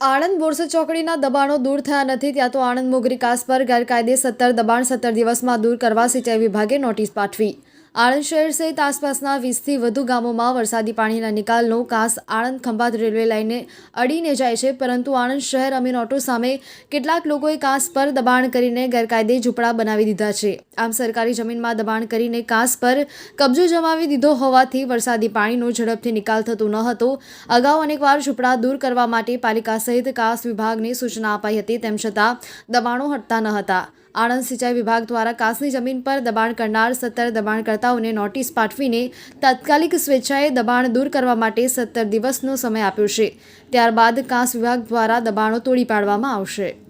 આણંદ બોરસદ ચોકડીના દબાણો દૂર થયા નથી, ત્યાં તો આણંદ મોગરી કાસ પર ગેરકાયદે સત્તર દબાણ સત્તર દિવસમાં દૂર કરવા સિંચાઈ વિભાગે નોટિસ પાઠવી. આણંદ શહેર સહિત આસપાસના વીસથી વધુ ગામોમાં વરસાદી પાણીના નિકાલનો કાસ આણંદ ખંભાત રેલવે લાઈને અડીને જાય છે, પરંતુ આણંદ શહેર અમીન ઓટો સામે કેટલાક લોકોએ કાસ પર દબાણ કરીને ગેરકાયદે ઝૂંપડા બનાવી દીધા છે. આમ સરકારી જમીનમાં દબાણ કરીને કાસ પર કબજો જમાવી દીધો હોવાથી વરસાદી પાણીનો ઝડપથી નિકાલ થતો ન હતો. અગાઉ અનેકવાર ઝૂંપડા દૂર કરવા માટે પાલિકા સહિત કાસ વિભાગને સૂચના અપાઈ હતી, તેમ છતાં દબાણો હટતા ન હતા. આણંદ સિંચાઈ વિભાગ દ્વારા કાસની જમીન પર દબાણ કરનાર સત્તર દબાણકર્તાઓને નોટિસ પાઠવીને તાત્કાલિક સ્વેચ્છાએ દબાણ દૂર કરવા માટે સત્તર દિવસનો સમય આપ્યો છે. ત્યારબાદ કાંસ વિભાગ દ્વારા દબાણો તોડી પાડવામાં આવશે.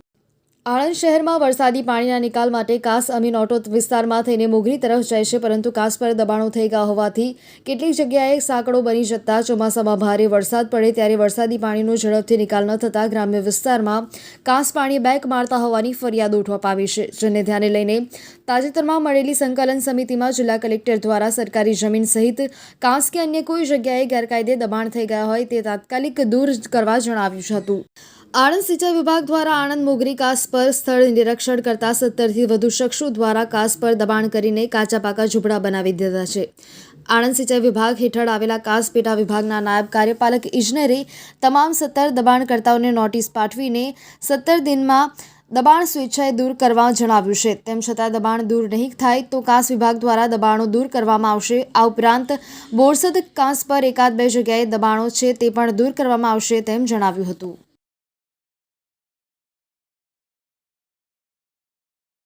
આણંદ શહેરમાં વરસાદી પાણીના નિકાલ માટે કાસ અમીન ઓટો વિસ્તારમાં થઈને મોગરી તરફ જાય છે, પરંતુ કાસ પર દબાણો થઈ ગયા હોવાથી કેટલીક જગ્યાએ સાંકડો બની જતા ચોમાસામાં ભારે વરસાદ પડે ત્યારે વરસાદી પાણીનો ઝડપથી નિકાલ ન થતાં ગ્રામ્ય વિસ્તારમાં કાસ પાણી બેક મારતા હોવાની ફરિયાદ ઉઠવા પામી છે, જેને ધ્યાને લઈને તાજેતરમાં મળેલી સંકલન સમિતિમાં જિલ્લા કલેક્ટર દ્વારા સરકારી જમીન સહિત કાસ કે અન્ય કોઈ જગ્યાએ ગેરકાયદે દબાણ થઈ ગયા હોય તે તાત્કાલિક દૂર કરવા જણાવ્યું હતું. આણંદ સિંચાઈ વિભાગ દ્વારા આણંદ મોગરી કાસ પર સ્થળ નિરીક્ષણ કરતા સત્તરથી વધુ શખ્સો દ્વારા કાસ પર દબાણ કરીને કાચા પાકા ઝૂંપડા બનાવી દીધા છે. આણંદ સિંચાઈ વિભાગ હેઠળ આવેલા કાસ પેટા વિભાગના નાયબ કાર્યપાલક ઇજનેરે તમામ સત્તર દબાણકર્તાઓને નોટિસ પાઠવીને સત્તર દિનમાં દબાણ સ્વેચ્છાએ દૂર કરવા જણાવ્યું છે. તેમ છતાં દબાણ દૂર નહીં થાય તો કાંસ વિભાગ દ્વારા દબાણો દૂર કરવામાં આવશે. આ ઉપરાંત બોરસદ કાંસ પર એકાદ બે જગ્યાએ દબાણો છે તે પણ દૂર કરવામાં આવશે તેમ જણાવ્યું હતું.